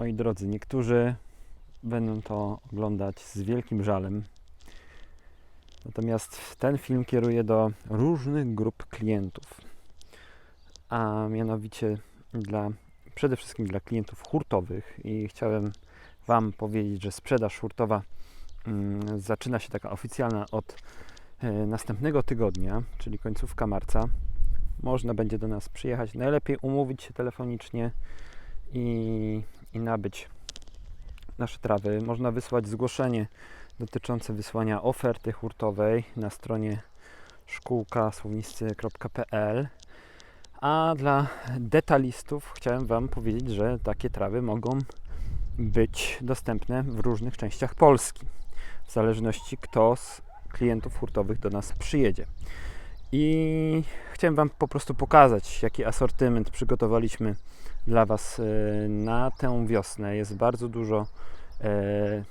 Moi drodzy, niektórzy będą to oglądać z wielkim żalem. Natomiast ten film kieruje do różnych grup klientów, a mianowicie dla, przede wszystkim dla klientów hurtowych i chciałem Wam powiedzieć, że sprzedaż hurtowa mm, zaczyna się taka oficjalna od e, następnego tygodnia, czyli końcówka marca. Można będzie do nas przyjechać. Najlepiej umówić się telefonicznie i, i nabyć nasze trawy. Można wysłać zgłoszenie dotyczące wysłania oferty hurtowej na stronie szkółkasłowniscy.pl. A dla detalistów chciałem Wam powiedzieć, że takie trawy mogą być dostępne w różnych częściach Polski, w zależności kto z klientów hurtowych do nas przyjedzie. I chciałem Wam po prostu pokazać, jaki asortyment przygotowaliśmy dla Was e, na tę wiosnę. Jest bardzo dużo e,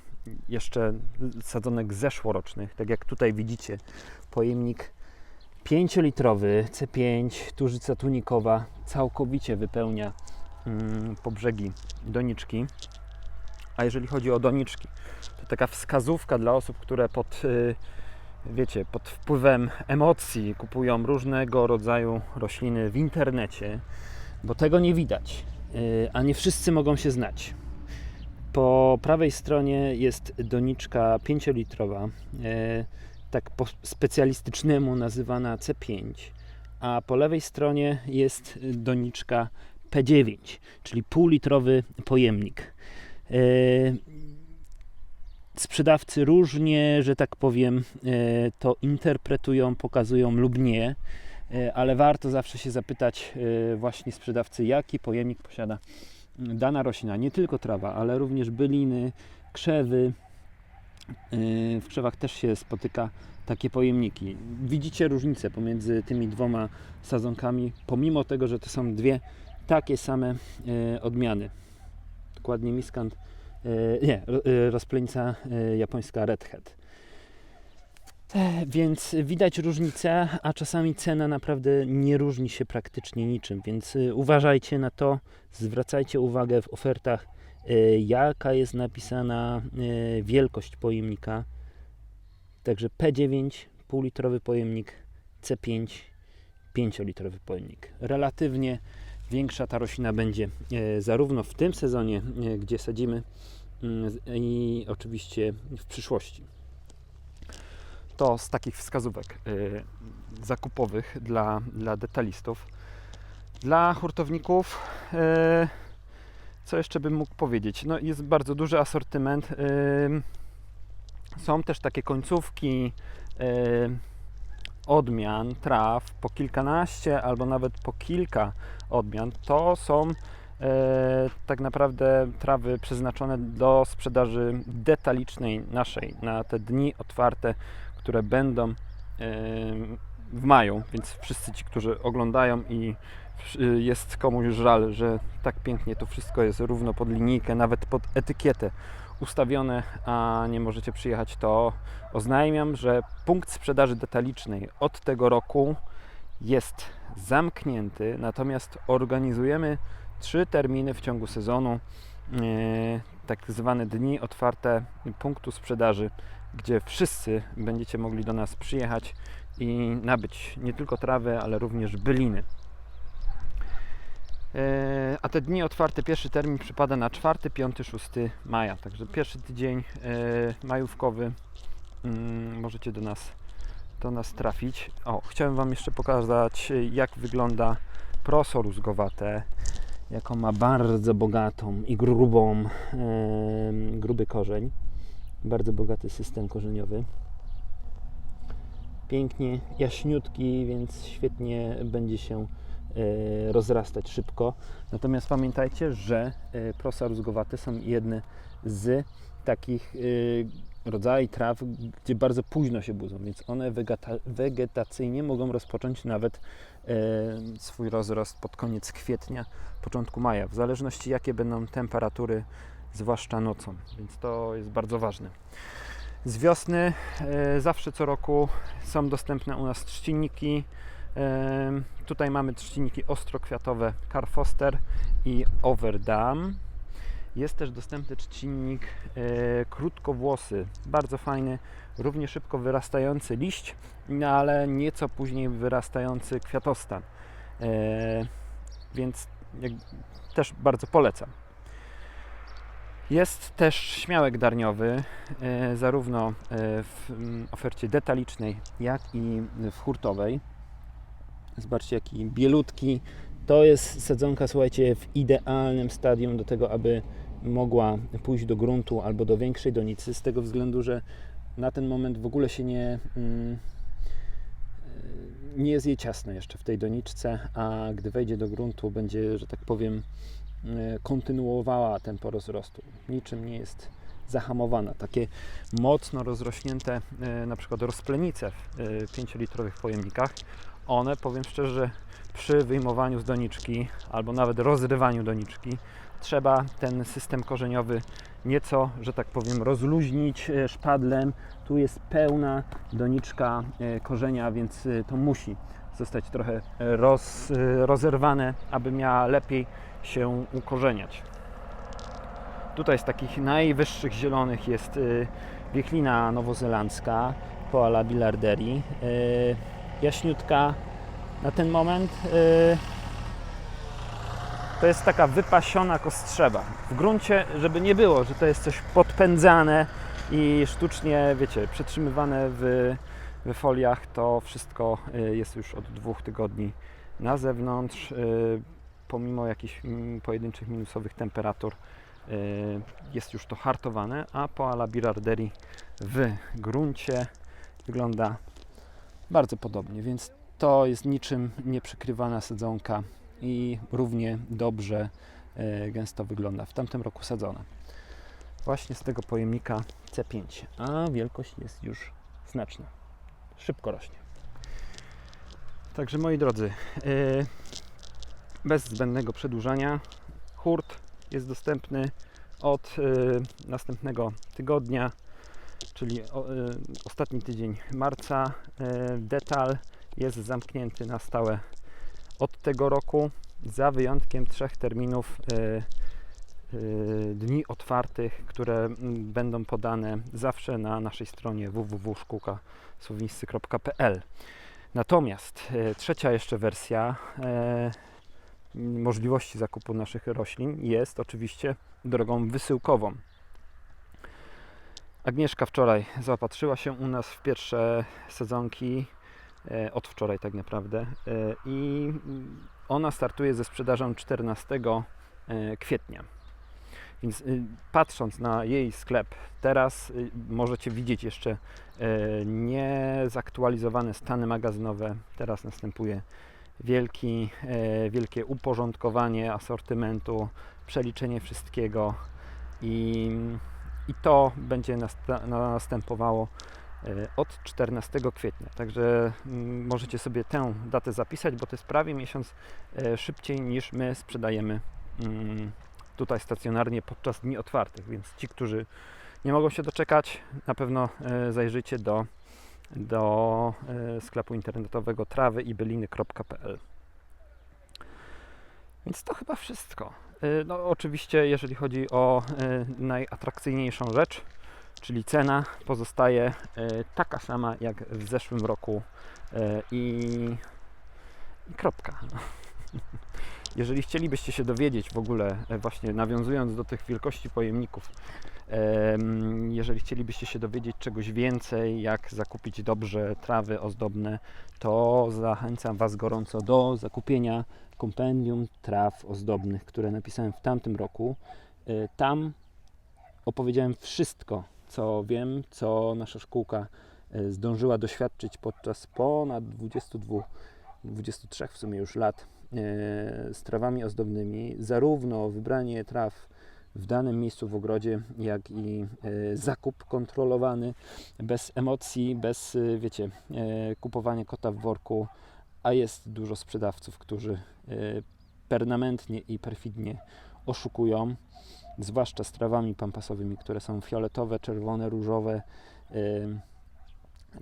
jeszcze sadzonek zeszłorocznych. Tak jak tutaj widzicie, pojemnik 5-litrowy C5, tużyca tunikowa całkowicie wypełnia mm, po brzegi doniczki. A jeżeli chodzi o doniczki, to taka wskazówka dla osób, które pod, y, wiecie, pod wpływem emocji kupują różnego rodzaju rośliny w internecie, bo tego nie widać, y, a nie wszyscy mogą się znać. Po prawej stronie jest doniczka 5-litrowa, y, tak po specjalistycznemu nazywana C5, a po lewej stronie jest doniczka P9, czyli półlitrowy pojemnik. E, sprzedawcy różnie, że tak powiem, to interpretują, pokazują lub nie, ale warto zawsze się zapytać właśnie sprzedawcy, jaki pojemnik posiada dana roślina, nie tylko trawa, ale również byliny, krzewy. W krzewach też się spotyka takie pojemniki. Widzicie różnicę pomiędzy tymi dwoma sadzonkami, pomimo tego, że to są dwie takie same odmiany dokładnie miskant, e, nie, e, rozplenica e, japońska Red Hat. Więc widać różnicę, a czasami cena naprawdę nie różni się praktycznie niczym, więc uważajcie na to, zwracajcie uwagę w ofertach, jaka jest napisana wielkość pojemnika. Także P9 półlitrowy pojemnik, C5 5-litrowy pojemnik. Relatywnie większa ta roślina będzie zarówno w tym sezonie, gdzie sadzimy, mm, i oczywiście w przyszłości. To z takich wskazówek e, zakupowych dla, dla detalistów. Dla hurtowników, co jeszcze bym mógł powiedzieć? No, jest bardzo duży asortyment. Są też takie końcówki odmian traw, po kilkanaście albo nawet po kilka odmian, to są e, tak naprawdę trawy przeznaczone do sprzedaży detalicznej naszej na te dni otwarte, które będą w maju, więc wszyscy ci, którzy oglądają i jest komuś żal, że tak pięknie to wszystko jest równo pod linijkę, nawet pod etykietę ustawione, a nie możecie przyjechać, to oznajmiam, że punkt sprzedaży detalicznej od tego roku jest zamknięty, natomiast organizujemy trzy terminy w ciągu sezonu, e, tak zwane dni otwarte punktu sprzedaży, gdzie wszyscy będziecie mogli do nas przyjechać i nabyć nie tylko trawę, ale również byliny. E, a te dni otwarte, pierwszy termin przypada na 4, 5, 6 maja. Także pierwszy tydzień e, majówkowy mm, możecie do nas, do nas trafić. O, chciałem Wam jeszcze pokazać, jak wygląda proso rózgowate. Jaką ma bardzo bogatą i grubą, gruby korzeń. Bardzo bogaty system korzeniowy. Pięknie jaśniutki, więc świetnie będzie się E, rozrastać szybko. Natomiast pamiętajcie, że e, prosa rózgowate są jedne z takich e, rodzajów traw, gdzie bardzo późno się budzą, więc one wegeta wegetacyjnie mogą rozpocząć nawet swój rozrost pod koniec kwietnia, początku maja, w zależności jakie będą temperatury, zwłaszcza nocą, więc to jest bardzo ważne. Z wiosny zawsze co roku są dostępne u nas trzcinniki, Tutaj mamy trzciniki ostrokwiatowe Carfoster i Overdam. Jest też dostępny trzcinnik e, krótkowłosy, bardzo fajny, równie szybko wyrastający liść, no ale nieco później wyrastający kwiatostan. E, więc jak, też bardzo polecam. Jest też śmiałek darniowy, e, zarówno e, w ofercie detalicznej, jak i w hurtowej. Zobaczcie, jaki bielutki. To jest sadzonka, słuchajcie, w idealnym stadium do tego, aby mogła pójść do gruntu albo do większej donicy, z tego względu, że na ten moment w ogóle się nie, mm, nie jest jej ciasno jeszcze w tej doniczce, a gdy wejdzie do gruntu, będzie, że tak powiem, e, kontynuowała tempo rozrostu. Niczym nie jest zahamowana. Takie mocno rozrośnięte, e, na przykład rozplenice w 5-litrowych pojemnikach, one, powiem szczerze, przy wyjmowaniu z doniczki albo nawet rozrywaniu doniczki, trzeba ten system korzeniowy nieco, że tak powiem, rozluźnić e, szpadlem. Tu jest pełna doniczka e, korzenia, więc e, to musi zostać trochę roz, rozerwane, aby miała lepiej się ukorzeniać. Tutaj z takich najwyższych zielonych jest wiechlina nowozelandzka Koala billarderi. Jaśniutka na ten moment to jest taka wypasiona kostrzeba. W gruncie, żeby nie było, że to jest coś podpędzane i sztucznie, wiecie, przetrzymywane w, w foliach, to wszystko y, jest już od dwóch tygodni na zewnątrz, y, pomimo jakichś mm, pojedynczych minusowych temperatur y, jest już to hartowane, a Poala Birarderi w gruncie wygląda bardzo podobnie, więc to jest niczym nieprzykrywana sadzonka i równie dobrze e, gęsto wygląda. W tamtym roku sadzona. Właśnie z tego pojemnika C5, a wielkość jest już znaczna. Szybko rośnie. Także moi drodzy, e, bez zbędnego przedłużania, hurt jest dostępny od e, następnego tygodnia, czyli ostatni tydzień marca. Detal jest zamknięty na stałe od tego roku, za wyjątkiem trzech terminów e, e, dni otwartych, które będą podane zawsze na naszej stronie www.szkółkasłowińscy.pl. Natomiast e, trzecia jeszcze wersja możliwości zakupu naszych roślin jest oczywiście drogą wysyłkową. Agnieszka wczoraj zaopatrzyła się u nas w pierwsze sezonki E, od wczoraj tak naprawdę. E, I ona startuje ze sprzedażą 14 e, kwietnia. Więc patrząc na jej sklep teraz, możecie widzieć jeszcze niezaktualizowane stany magazynowe. Teraz następuje wielki, wielkie uporządkowanie asortymentu, przeliczenie wszystkiego i, i to będzie następowało E, od 14 kwietnia. Także mm, możecie sobie tę datę zapisać, bo to jest prawie miesiąc e, szybciej niż my sprzedajemy mm, tutaj stacjonarnie podczas dni otwartych. Więc ci, którzy nie mogą się doczekać, na pewno e, zajrzyjcie do, do sklepu internetowego trawyiByliny.pl. Więc to chyba wszystko. No, oczywiście, jeżeli chodzi o najatrakcyjniejszą rzecz, czyli cena pozostaje e, taka sama jak w zeszłym roku e, i, i kropka. Jeżeli chcielibyście się dowiedzieć w ogóle, e, właśnie nawiązując do tych wielkości pojemników, jeżeli chcielibyście się dowiedzieć czegoś więcej, jak zakupić dobrze trawy ozdobne, to zachęcam Was gorąco do zakupienia kompendium traw ozdobnych, które napisałem w tamtym roku. Tam opowiedziałem wszystko co wiem, co nasza szkółka e, zdążyła doświadczyć podczas ponad 22, 23 w sumie już lat e, z trawami ozdobnymi, zarówno wybranie traw w danym miejscu w ogrodzie, jak i e, zakup kontrolowany, bez emocji, bez, wiecie, kupowania kota w worku, a jest dużo sprzedawców, którzy permanentnie i perfidnie oszukują zwłaszcza z trawami pampasowymi, które są fioletowe, czerwone, różowe,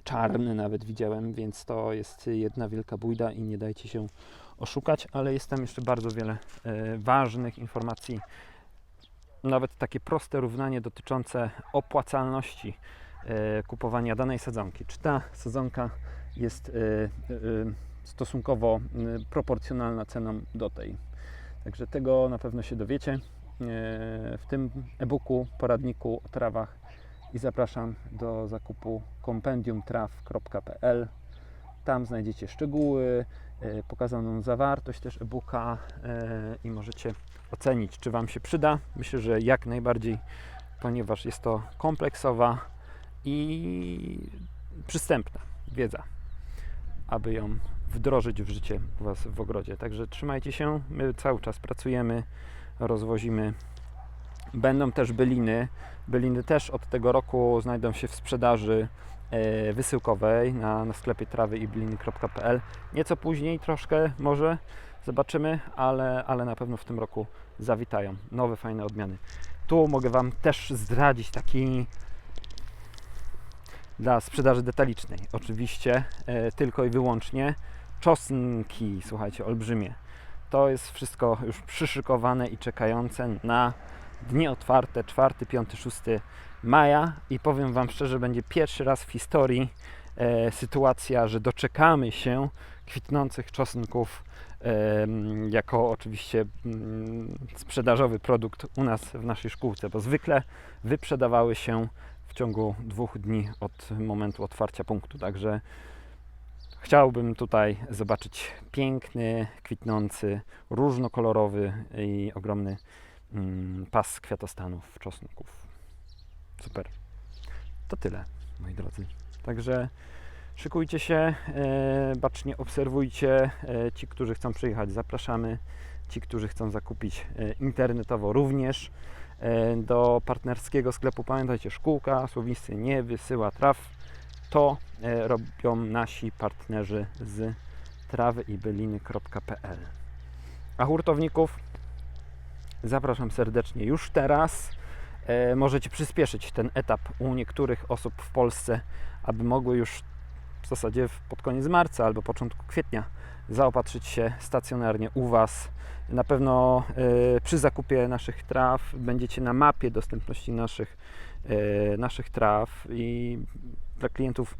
czarne nawet widziałem, więc to jest jedna wielka bójda i nie dajcie się oszukać, ale jest tam jeszcze bardzo wiele e, ważnych informacji nawet takie proste równanie dotyczące opłacalności e, kupowania danej sadzonki. Czy ta sadzonka jest e, stosunkowo proporcjonalna ceną do tej. Także tego na pewno się dowiecie w tym e-booku, poradniku o trawach i zapraszam do zakupu kompendiumtraw.pl. Tam znajdziecie szczegóły, pokazaną zawartość też e-booka e, i możecie ocenić, czy Wam się przyda. Myślę, że jak najbardziej, ponieważ jest to kompleksowa i przystępna wiedza, aby ją wdrożyć w życie u Was w ogrodzie. Także trzymajcie się, my cały czas pracujemy, rozwozimy. Będą też byliny. Byliny też od tego roku znajdą się w sprzedaży e, wysyłkowej na, na sklepie trawy i byliny.pl. Nieco później troszkę może zobaczymy, ale, ale na pewno w tym roku zawitają nowe fajne odmiany. Tu mogę Wam też zdradzić taki dla sprzedaży detalicznej. Oczywiście e, tylko i wyłącznie czosnki, słuchajcie, olbrzymie. To jest wszystko już przyszykowane i czekające na dni otwarte 4, 5, 6 maja i powiem Wam szczerze, będzie pierwszy raz w historii e, sytuacja, że doczekamy się kwitnących czosnków em, jako oczywiście mm, sprzedażowy produkt u nas w naszej szkółce, bo zwykle wyprzedawały się w ciągu dwóch dni od momentu otwarcia punktu. Także chciałbym tutaj zobaczyć piękny, kwitnący, różnokolorowy i ogromny pas kwiatostanów, czosnków. Super. To tyle, moi drodzy. Także szykujcie się, e, bacznie obserwujcie. E, ci, którzy chcą przyjechać, zapraszamy. Ci, którzy chcą zakupić e, internetowo, również do partnerskiego sklepu. Pamiętajcie, szkółka słowińscy nie wysyła traw. To robią nasi partnerzy z trawy i byliny.pl. A hurtowników zapraszam serdecznie już teraz. E, możecie przyspieszyć ten etap u niektórych osób w Polsce, aby mogły już w zasadzie pod koniec marca albo początku kwietnia zaopatrzyć się stacjonarnie u Was. Na pewno e, przy zakupie naszych traw będziecie na mapie dostępności naszych, e, naszych traw i dla klientów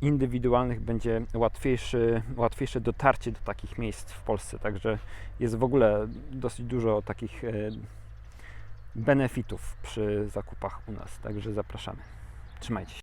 indywidualnych będzie łatwiejszy, łatwiejsze dotarcie do takich miejsc w Polsce. Także jest w ogóle dosyć dużo takich benefitów przy zakupach u nas. Także zapraszamy. Trzymajcie się.